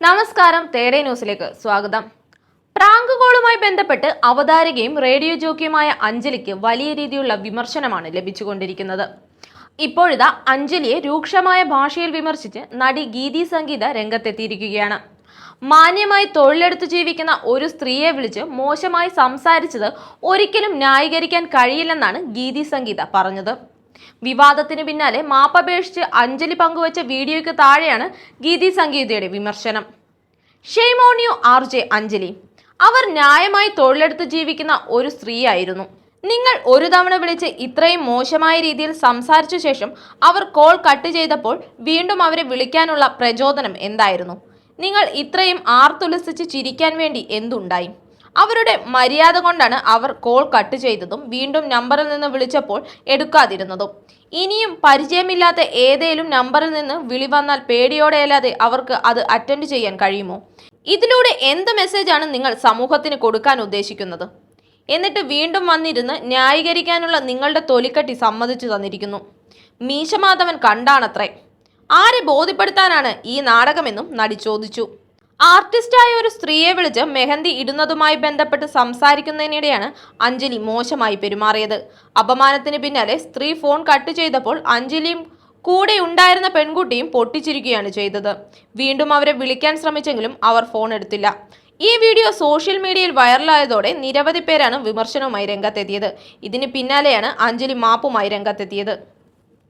നമസ്കാരം തേടെ ന്യൂസിലേക്ക് സ്വാഗതം. പ്രാങ്ക് കോളുമായി ബന്ധപ്പെട്ട് അവതാരകയും റേഡിയോ ജോക്കിയുമായ അഞ്ജലിക്ക് വലിയ രീതിയിലുള്ള വിമർശനമാണ് ലഭിച്ചുകൊണ്ടിരിക്കുന്നത്. ഇപ്പോഴിതാ അഞ്ജലിയെ രൂക്ഷമായ ഭാഷയിൽ വിമർശിച്ച് നടി ഗീതി സംഗീത രംഗത്തെത്തിയിരിക്കുകയാണ്. മാന്യമായി തൊഴിലെടുത്ത് ജീവിക്കുന്ന ഒരു സ്ത്രീയെ വിളിച്ച് മോശമായി സംസാരിച്ചത് ഒരിക്കലും ന്യായീകരിക്കാൻ കഴിയില്ലെന്നാണ് ഗീതി സംഗീത പറഞ്ഞത്. വിവാദത്തിന് പിന്നാലെ മാപ്പപേക്ഷിച്ച് അഞ്ജലി പങ്കുവച്ച വീഡിയോയ്ക്ക് താഴെയാണ് ഗീതി സംഗീതയുടെ വിമർശനം. ഷെയ്മോണിയോ ആർ ജെ അഞ്ജലി. അവർ ന്യായമായി തൊഴിലെടുത്ത് ജീവിക്കുന്ന ഒരു സ്ത്രീയായിരുന്നു. നിങ്ങൾ ഒരു തവണ വിളിച്ച് ഇത്രയും മോശമായ രീതിയിൽ സംസാരിച്ച ശേഷം അവർ കോൾ കട്ട് ചെയ്തപ്പോൾ വീണ്ടും അവരെ വിളിക്കാനുള്ള പ്രചോദനം എന്തായിരുന്നു? നിങ്ങൾ ഇത്രയും ആർത്തുലസിച്ച് ചിരിക്കാൻ വേണ്ടി എന്തുണ്ടായി? അവരുടെ മര്യാദ കൊണ്ടാണ് അവർ കോൾ കട്ട് ചെയ്തതും വീണ്ടും നമ്പറിൽ നിന്ന് വിളിച്ചപ്പോൾ എടുക്കാതിരുന്നതും. ഇനിയും പരിചയമില്ലാത്ത ഏതേലും നമ്പറിൽ നിന്ന് വിളി വന്നാൽ പേടിയോടെയല്ലാതെ അവർക്ക് അത് അറ്റൻഡ് ചെയ്യാൻ കഴിയുമോ? ഇതിലൂടെ എന്ത് മെസ്സേജാണ് നിങ്ങൾ സമൂഹത്തിന് കൊടുക്കാൻ ഉദ്ദേശിക്കുന്നത്? എന്നിട്ട് വീണ്ടും വന്നിരുന്ന് ന്യായീകരിക്കാനുള്ള നിങ്ങളുടെ തൊലിക്കട്ടി സമ്മതിച്ചു തന്നിരിക്കുന്നു. മീശമാധവൻ കണ്ടാണത്രേ. ആരെ ബോധ്യപ്പെടുത്താനാണ് ഈ നാടകമെന്നും നടി ചോദിച്ചു. ആർട്ടിസ്റ്റായ ഒരു സ്ത്രീയെ വിളിച്ച് മെഹന്തി ഇടുന്നതുമായി ബന്ധപ്പെട്ട് സംസാരിക്കുന്നതിനിടെയാണ് അഞ്ജലി മോശമായി പെരുമാറിയത്. അപമാനത്തിന് പിന്നാലെ സ്ത്രീ ഫോൺ കട്ട് ചെയ്തപ്പോൾ അഞ്ജലിയും കൂടെ ഉണ്ടായിരുന്ന പെൺകുട്ടിയും പൊട്ടിച്ചിരിക്കുകയാണ് ചെയ്തത്. വീണ്ടും അവരെ വിളിക്കാൻ ശ്രമിച്ചെങ്കിലും അവർ ഫോൺ എടുത്തില്ല. ഈ വീഡിയോ സോഷ്യൽ മീഡിയയിൽ വൈറലായതോടെ നിരവധി പേരാണ് വിമർശനവുമായി രംഗത്തെത്തിയത്. ഇതിന് പിന്നാലെയാണ് അഞ്ജലി മാപ്പുമായി രംഗത്തെത്തിയത്.